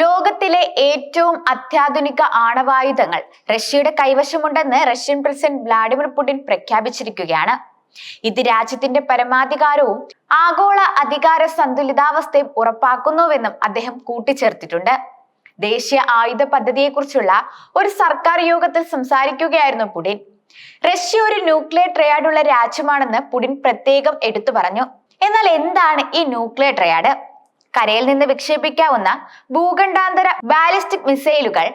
ലോകത്തിലെ ഏറ്റവും അത്യാധുനിക ആണവായുധങ്ങൾ റഷ്യയുടെ കൈവശമുണ്ടെന്ന് റഷ്യൻ പ്രസിഡന്റ് വ്ളാഡിമിർ പുടിൻ പ്രഖ്യാപിച്ചിരിക്കുകയാണ്. ഇത് രാജ്യത്തിന്റെ പരമാധികാരവും ആഗോള അധികാര സന്തുലിതാവസ്ഥയും ഉറപ്പാക്കുന്നുവെന്നും അദ്ദേഹം കൂട്ടിച്ചേർത്തിട്ടുണ്ട്. ദേശീയ ആയുധ പദ്ധതിയെക്കുറിച്ചുള്ള ഒരു സർക്കാർ യോഗത്തിൽ സംസാരിക്കുകയായിരുന്നു പുടിൻ. റഷ്യ ഒരു ന്യൂക്ലിയർ ട്രയാഡുള്ള രാജ്യമാണെന്ന് പുടിൻ പ്രത്യേകം എടുത്തു പറഞ്ഞു. എന്നാൽ എന്താണ് ഈ ന്യൂക്ലിയർ ട്രയാഡ്? കരയിൽ നിന്ന് വിക്ഷേപിക്കാവുന്ന ഭൂഖണ്ഡാന്തര ബാലിസ്റ്റിക് മിസൈലുകൾ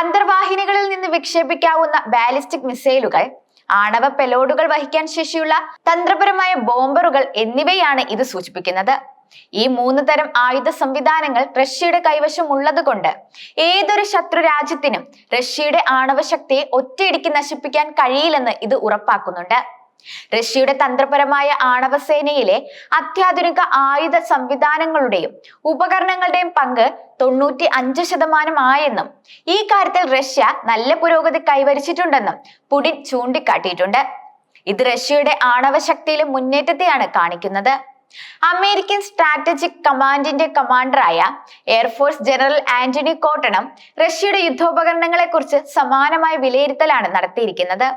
അന്തർവാഹിനികളിൽ നിന്ന് വിക്ഷേപിക്കാവുന്ന ബാലിസ്റ്റിക് മിസൈലുകൾ ആണവ പെലോഡുകൾ വഹിക്കാൻ ശേഷിയുള്ള തന്ത്രപരമായ ബോംബറുകൾ എന്നിവയാണ് ഇത് സൂചിപ്പിക്കുന്നത്. ഈ മൂന്ന് തരം ആയുധ സംവിധാനങ്ങൾ റഷ്യയുടെ കൈവശം ഉള്ളതുകൊണ്ട് ഏതൊരു ശത്രു രാജ്യത്തിനും റഷ്യയുടെ ആണവശക്തിയെ ഒറ്റയടിക്ക് നശിപ്പിക്കാൻ കഴിയില്ലെന്ന് ഇത് ഉറപ്പാക്കുന്നുണ്ട്. റഷ്യയുടെ തന്ത്രപരമായ ആണവസേനയിലെ അത്യാധുനിക ആയുധ സംവിധാനങ്ങളുടെയും ഉപകരണങ്ങളുടെയും പങ്ക് തൊണ്ണൂറ്റി അഞ്ച് ശതമാനമായെന്നും ഈ കാര്യത്തിൽ റഷ്യ നല്ല പുരോഗതി കൈവരിച്ചിട്ടുണ്ടെന്നും പുടിൻ ചൂണ്ടിക്കാട്ടിയിട്ടുണ്ട്. ഇത് റഷ്യയുടെ ആണവ ശക്തിയിലെ മുന്നേറ്റത്തെയാണ് കാണിക്കുന്നത്. അമേരിക്കൻ സ്ട്രാറ്റജിക് കമാൻഡിന്റെ കമാൻഡറായ എയർഫോഴ്സ് ജനറൽ ആന്റണി കോട്ടണം റഷ്യയുടെ യുദ്ധോപകരണങ്ങളെ കുറിച്ച് സമാനമായ വിലയിരുത്തലാണ് നടത്തിയിരിക്കുന്നത്.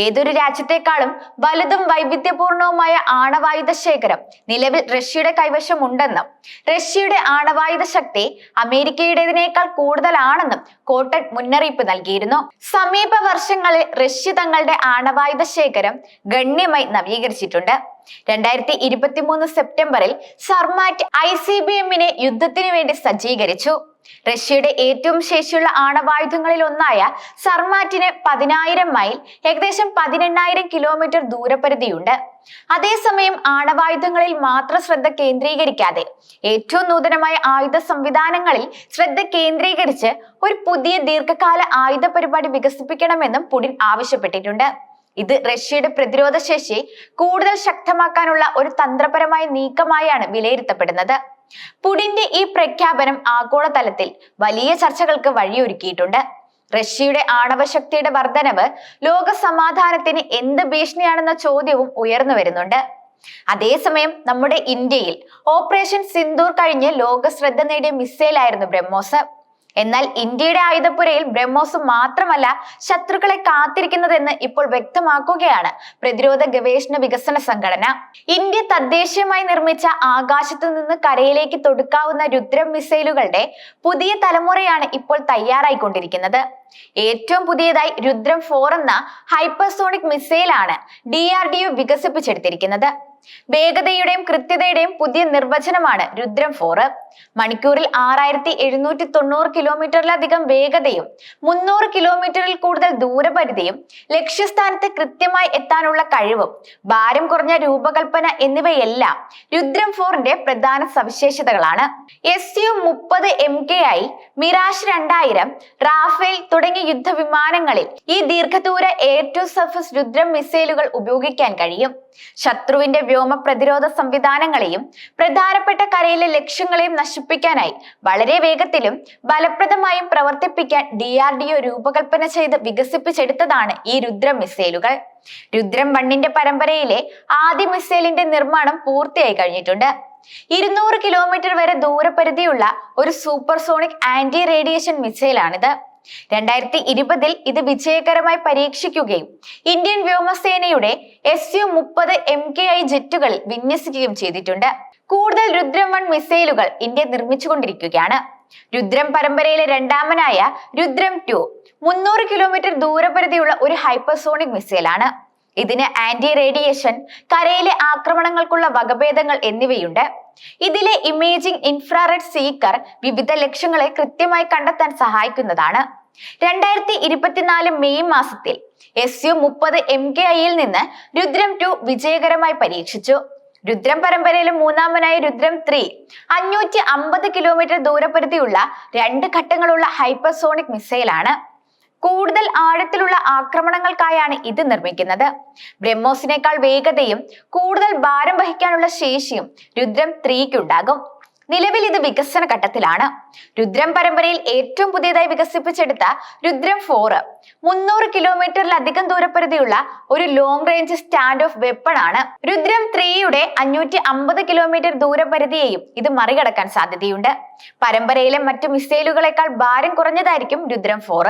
ഏതൊരു രാജ്യത്തെക്കാളും വലുതും വൈവിധ്യപൂർണവുമായ ആണവായുധ ശേഖരം നിലവിൽ റഷ്യയുടെ കൈവശമുണ്ടെന്നും റഷ്യയുടെ ആണവായുധ ശക്തി അമേരിക്കയുടേതിനേക്കാൾ കൂടുതലാണെന്നും കോട്ടൺ മുന്നറിയിപ്പ് നൽകിയിരുന്നു. സമീപ വർഷങ്ങളിൽ റഷ്യ തങ്ങളുടെ ആണവായുധ ശേഖരം ഗണ്യമായി നവീകരിച്ചിട്ടുണ്ട്. രണ്ടായിരത്തി ഇരുപത്തി മൂന്ന് സെപ്റ്റംബറിൽ സർമാറ്റ് ഐ സി ബി എമ്മിനെ യുദ്ധത്തിനു വേണ്ടി സജ്ജീകരിച്ചു. റഷ്യയുടെ ഏറ്റവും ശേഷിയുള്ള ആണവായുധങ്ങളിൽ ഒന്നായ സർമാറ്റിന് പതിനായിരം മൈൽ ഏകദേശം പതിനെണ്ണായിരം കിലോമീറ്റർ ദൂരപരിധിയുണ്ട്. അതേസമയം ആണവായുധങ്ങളിൽ മാത്രം ശ്രദ്ധ കേന്ദ്രീകരിക്കാതെ ഏറ്റവും നൂതനമായ ആയുധ സംവിധാനങ്ങളിൽ ശ്രദ്ധ കേന്ദ്രീകരിച്ച് ഒരു പുതിയ ദീർഘകാല ആയുധ പരിപാടി വികസിപ്പിക്കണമെന്നും പുടിൻ ആവശ്യപ്പെട്ടിട്ടുണ്ട്. ഇത് റഷ്യയുടെ പ്രതിരോധ ശേഷി കൂടുതൽ ശക്തമാക്കാനുള്ള ഒരു തന്ത്രപരമായ നീക്കമായാണ് വിലയിരുത്തപ്പെടുന്നത്. പുടിന്റെ ഈ പ്രഖ്യാപനം ആഗോളതലത്തിൽ വലിയ ചർച്ചകൾക്ക് വഴിയൊരുക്കിയിട്ടുണ്ട്. റഷ്യയുടെ ആണവശക്തിയുടെ വർധനവ് ലോക സമാധാനത്തിന് എന്ത് ഭീഷണിയാണെന്ന ചോദ്യവും ഉയർന്നു വരുന്നുണ്ട്. അതേസമയം നമ്മുടെ ഇന്ത്യയിൽ ഓപ്പറേഷൻ സിന്ദൂർ കഴിഞ്ഞ് ലോക ശ്രദ്ധ നേടിയ മിസൈലായിരുന്നു ബ്രഹ്മോസ്. എന്നാൽ ഇന്ത്യയുടെ ആയുധപ്പുരയിൽ ബ്രഹ്മോസ് മാത്രമല്ല ശത്രുക്കളെ കാത്തിരിക്കുന്നതെന്ന് ഇപ്പോൾ വ്യക്തമാക്കുകയാണ് പ്രതിരോധ ഗവേഷണ വികസന സംഘടന. ഇന്ത്യ തദ്ദേശീയമായി നിർമ്മിച്ച ആകാശത്തു നിന്ന് കരയിലേക്ക് തൊടുക്കാവുന്ന രുദ്രം മിസൈലുകളുടെ പുതിയ തലമുറയാണ് ഇപ്പോൾ തയ്യാറായിക്കൊണ്ടിരിക്കുന്നത്. ഏറ്റവും പുതിയതായി രുദ്രം ഫോർ എന്ന ഹൈപ്പർസോണിക് മിസൈലാണ് ഡി ആർ ഡി ഒ വികസിപ്പിച്ചെടുത്തിരിക്കുന്നത്. വേഗതയുടെയും കൃത്യതയുടെയും പുതിയ നിർവചനമാണ് രുദ്രം ഫോറ് മണിക്കൂറിൽ ആറായിരത്തി എഴുന്നൂറ്റി തൊണ്ണൂറ് കിലോമീറ്ററിലധികം വേഗതയും മുന്നൂറ് കിലോമീറ്ററിൽ കൂടുതൽ ദൂരപരിധിയും ലക്ഷ്യസ്ഥാനത്ത് കൃത്യമായി എത്താനുള്ള കഴിവും ഭാരം കുറഞ്ഞ രൂപകൽപ്പന എന്നിവയെല്ലാം രുദ്രം ഫോറിന്റെ പ്രധാന സവിശേഷതകളാണ്. എസ് യു മുപ്പത് എം കെ ഐ മിറാഷ് രണ്ടായിരം റാഫേൽ തുടങ്ങിയ യുദ്ധവിമാനങ്ങളിൽ ഈ ദീർഘദൂര എയർ ടു സർഫസ് രുദ്രം മിസൈലുകൾ ഉപയോഗിക്കാൻ കഴിയും. ശത്രുവിന്റെ വ്യോമ പ്രതിരോധ സംവിധാനങ്ങളെയും പ്രധാനപ്പെട്ട കരയിലെ ലക്ഷ്യങ്ങളെയും നശിപ്പിക്കാനായി വളരെ വേഗത്തിലും ഫലപ്രദമായും പ്രവർത്തിപ്പിക്കാൻ ഡി ആർ ഡി ഒ രൂപകൽപ്പന ചെയ്ത് വികസിപ്പിച്ചെടുത്തതാണ് ഈ രുദ്ര മിസൈലുകൾ. രുദ്രം വണ്ണിന്റെ പരമ്പരയിലെ ആദ്യ മിസൈലിന്റെ നിർമ്മാണം പൂർത്തിയായി കഴിഞ്ഞിട്ടുണ്ട്. ഇരുന്നൂറ് കിലോമീറ്റർ വരെ ദൂരപരിധിയുള്ള ഒരു സൂപ്പർസോണിക് ആന്റി റേഡിയേഷൻ മിസൈലാണിത്. രണ്ടായിരത്തി ഇരുപതിൽ ഇത് വിജയകരമായി പരീക്ഷിക്കുകയും ഇന്ത്യൻ വ്യോമസേനയുടെ എസ് യു മുപ്പത് എം കെ ഐ ജെറ്റുകളിൽ വിന്യസിക്കുകയും ചെയ്തിട്ടുണ്ട്. കൂടുതൽ രുദ്രം വൺ മിസൈലുകൾ ഇന്ത്യ നിർമ്മിച്ചുകൊണ്ടിരിക്കുകയാണ്. രുദ്രം പരമ്പരയിലെ രണ്ടാമനായ രുദ്രം ടു മുന്നൂറ് കിലോമീറ്റർ ദൂരപരിധിയുള്ള ഒരു ഹൈപ്പർസോണിക് മിസൈലാണ്. ഇതിന് ആന്റി റേഡിയേഷൻ കരയിലെ ആക്രമണങ്ങൾക്കുള്ള വകഭേദങ്ങൾ എന്നിവയുണ്ട്. ഇതിലെ ഇമേജിംഗ് ഇൻഫ്രാറെഡ് സീക്കർ വിവിധ ലക്ഷ്യങ്ങളെ കൃത്യമായി കണ്ടെത്താൻ സഹായിക്കുന്നതാണ്. രണ്ടായിരത്തി ഇരുപത്തിനാല് മെയ് മാസത്തിൽ എസ് യു മുപ്പത് എം കെ ഐയിൽ നിന്ന് രുദ്രം ടു വിജയകരമായി പരീക്ഷിച്ചു. രുദ്രം പരമ്പരയിലെ മൂന്നാമനായ രുദ്രം ത്രീ അഞ്ഞൂറ്റി അമ്പത് കിലോമീറ്റർ ദൂരപരിധിയുള്ള രണ്ട് ഘട്ടങ്ങളുള്ള ഹൈപ്പർസോണിക് മിസൈലാണ് കൂടുതൽ ആഴത്തിലുള്ള ആക്രമണങ്ങൾക്കായാണ് ഇത് നിർമ്മിക്കുന്നത്. ബ്രഹ്മോസിനേക്കാൾ വേഗതയും കൂടുതൽ ഭാരം വഹിക്കാനുള്ള ശേഷിയും രുദ്രം ത്രീക്കുണ്ടാകും നിലവിൽ ഇത് വികസന ഘട്ടത്തിലാണ്. രുദ്രം പരമ്പരയിൽ ഏറ്റവും പുതിയതായി വികസിപ്പിച്ചെടുത്ത രുദ്രം ഫോർ മുന്നൂറ് കിലോമീറ്ററിലധികം ദൂരപരിധിയുള്ള ഒരു long range stand off weapon ആണ്. രുദ്രം ത്രീയുടെ അഞ്ഞൂറ്റി അമ്പത് കിലോമീറ്റർ ദൂരപരിധിയെയും ഇത് മറികടക്കാൻ സാധ്യതയുണ്ട്. പരമ്പരയിലെ മറ്റു മിസൈലുകളെക്കാൾ ഭാരം കുറഞ്ഞതായിരിക്കും രുദ്രം ഫോർ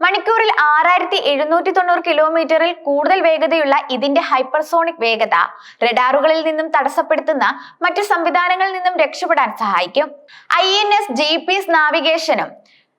മണിക്കൂറിൽ ആറായിരത്തി എഴുന്നൂറ്റി തൊണ്ണൂറ് കിലോമീറ്ററിൽ കൂടുതൽ വേഗതയുള്ള ഇതിന്റെ ഹൈപ്പർസോണിക് വേഗത റഡാറുകളിൽ നിന്നും തടസ്സപ്പെടുത്തുന്ന മറ്റു സംവിധാനങ്ങളിൽ നിന്നും രക്ഷപ്പെടാൻ സഹായിക്കും. I N S G P S നാവിഗേഷനും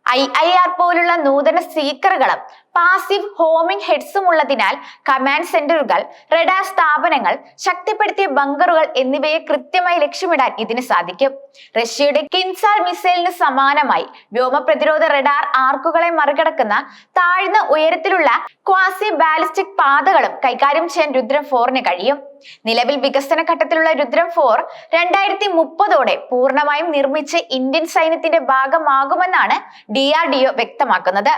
I I R പോലുള്ള നൂതന സ്പീക്കറുകളും പാസീവ് ഹോമിംഗ് ഹെഡ്സും ഉള്ളതിനാൽ കമാൻഡ് സെന്ററുകൾ റഡാർ സ്ഥാപനങ്ങൾ ശക്തിപ്പെടുത്തിയ ബങ്കറുകൾ എന്നിവയെ കൃത്യമായി ലക്ഷ്യമിടാൻ ഇതിന് സാധിക്കും. റഷ്യയുടെ കിൻസാർ മിസൈലിന് സമാനമായി വ്യോമ പ്രതിരോധ റഡാർ ആർക്കുകളെ മറികടക്കുന്ന താഴ്ന്ന ഉയരത്തിലുള്ള ക്വാസി ബാലിസ്റ്റിക് പാതകളും കൈകാര്യം ചെയ്യാൻ രുദ്രം ഫോറിന് കഴിയും. നിലവിൽ വികസന ഘട്ടത്തിലുള്ള രുദ്രം ഫോർ രണ്ടായിരത്തി മുപ്പതോടെ പൂർണമായും നിർമ്മിച്ച് ഇന്ത്യൻ സൈന്യത്തിന്റെ ഭാഗമാകുമെന്നാണ് ഡി ആർ ഡി ഒ വ്യക്തമാക്കുന്നത്.